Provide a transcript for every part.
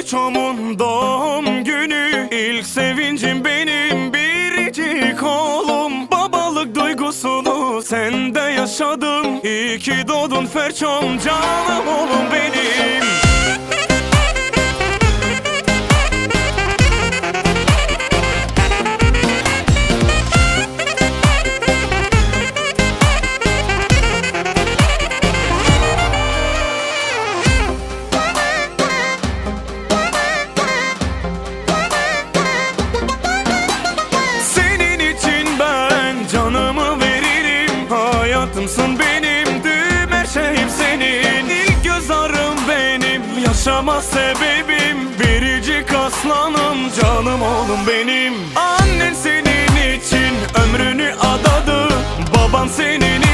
Çerçomun doğum günü. İlk sevincim benim biricik oğlum. Babalık duygusunu sende yaşadım. İyi ki doğdun Ferçom canım oğlum benim. Yaşama sebebim biricik aslanım Canım oğlum benim. Annen senin için ömrünü adadı Baban senin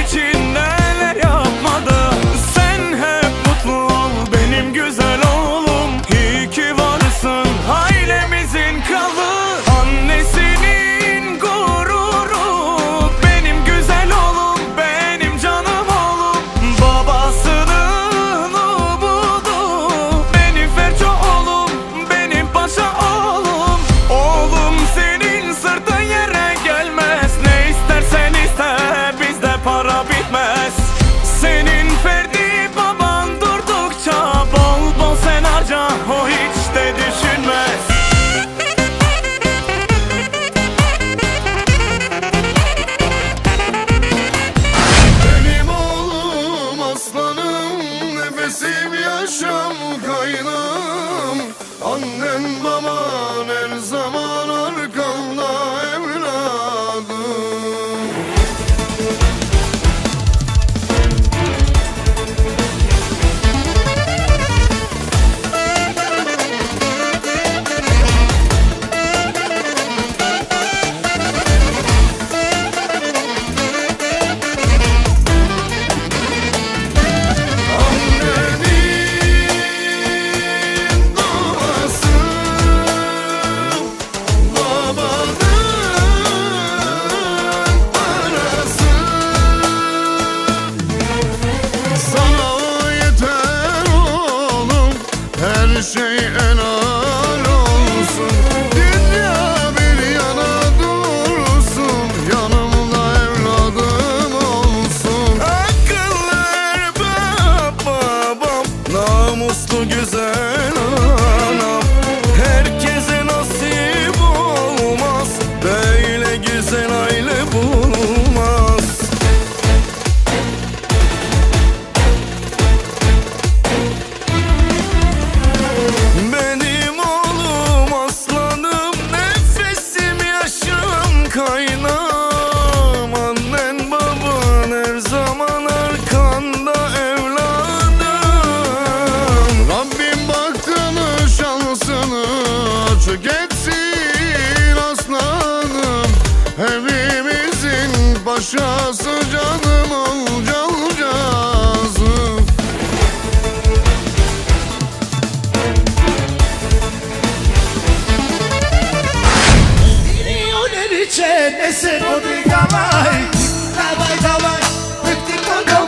se podriga mais Dawaj, dawaj, tych tylko do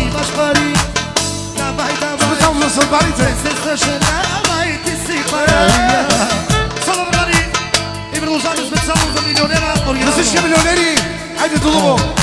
i masz pari Dawaj, dawaj, rzucam na sobalice Chcesz się dawaj, ty si para Solo brani i продължаваме специално за милионера Oryginal. Да всички милионери, хайде до Дубо!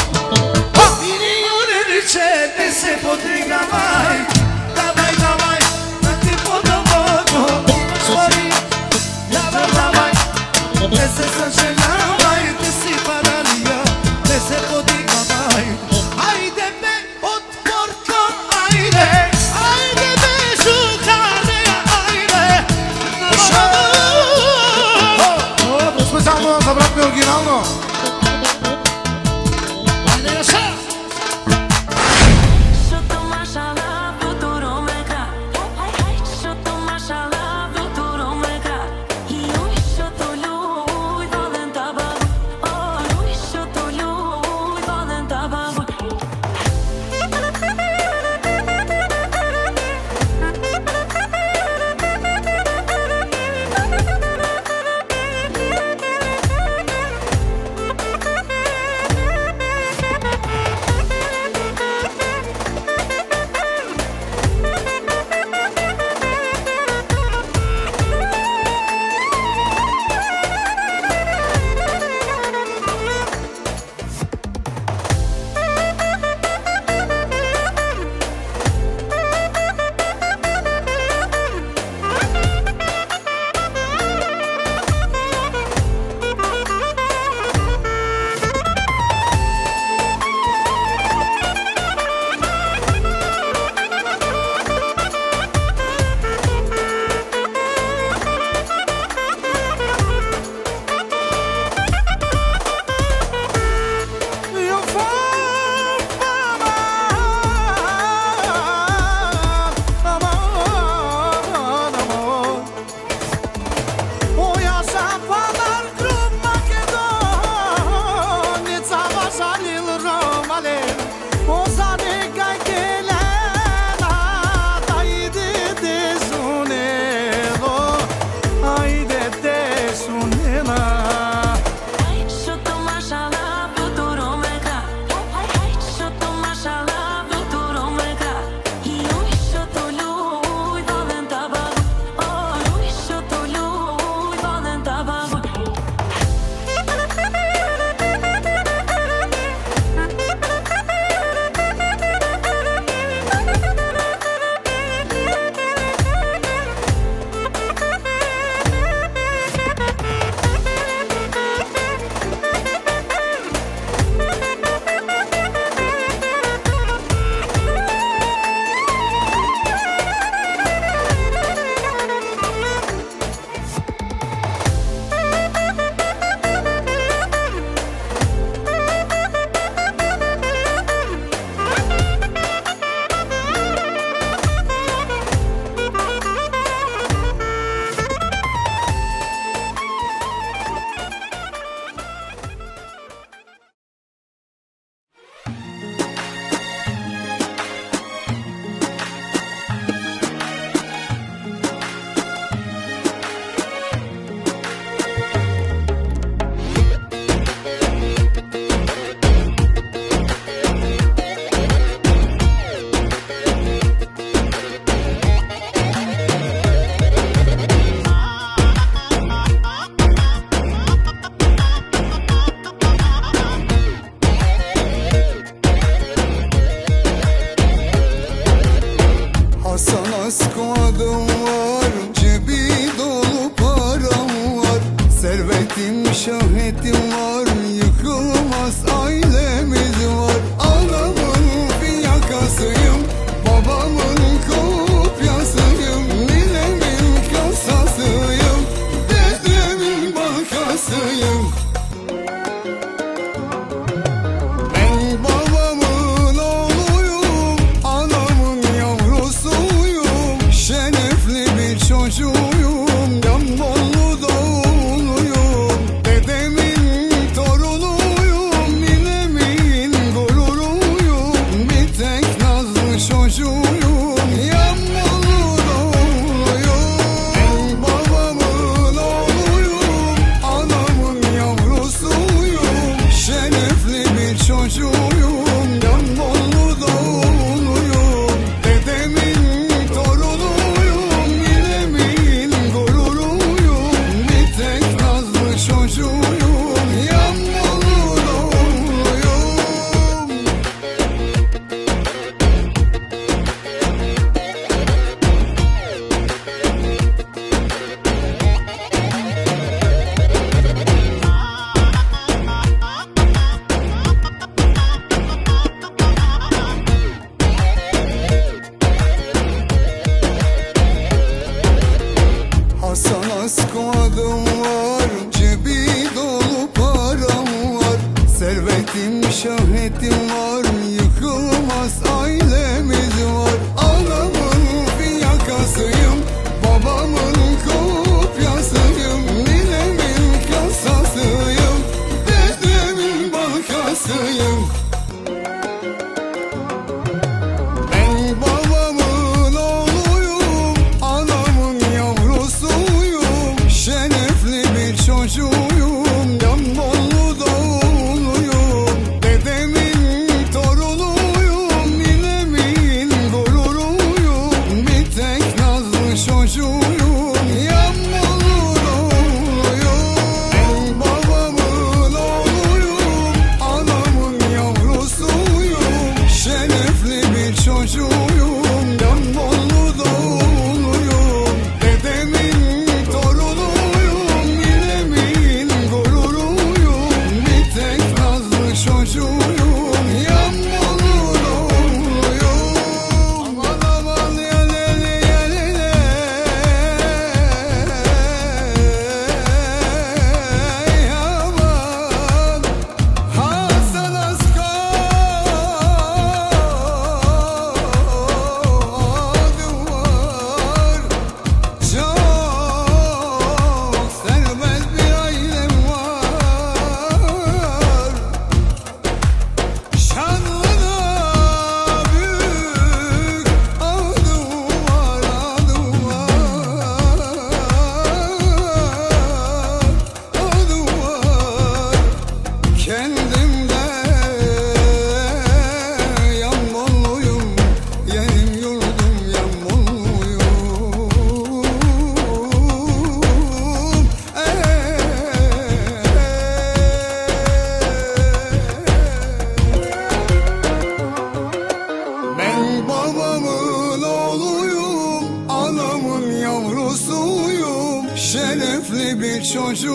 Adım var cebi dolu param var. Servetim şöhretim var Yıkılmaz ailemiz var. Anamın fiyakasıyım Babamın kopyasıyım Ninemin kasasıyım Dedemin bankasıyım.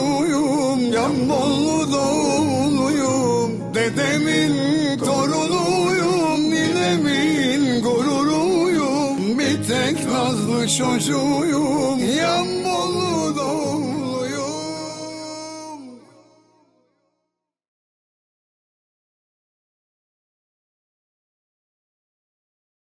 doğumluyum Yanbollu doğumluyum Dedemin torunuyum Ninemin gururuyum. Bir tek nazlı çocuğuyum Yanbollu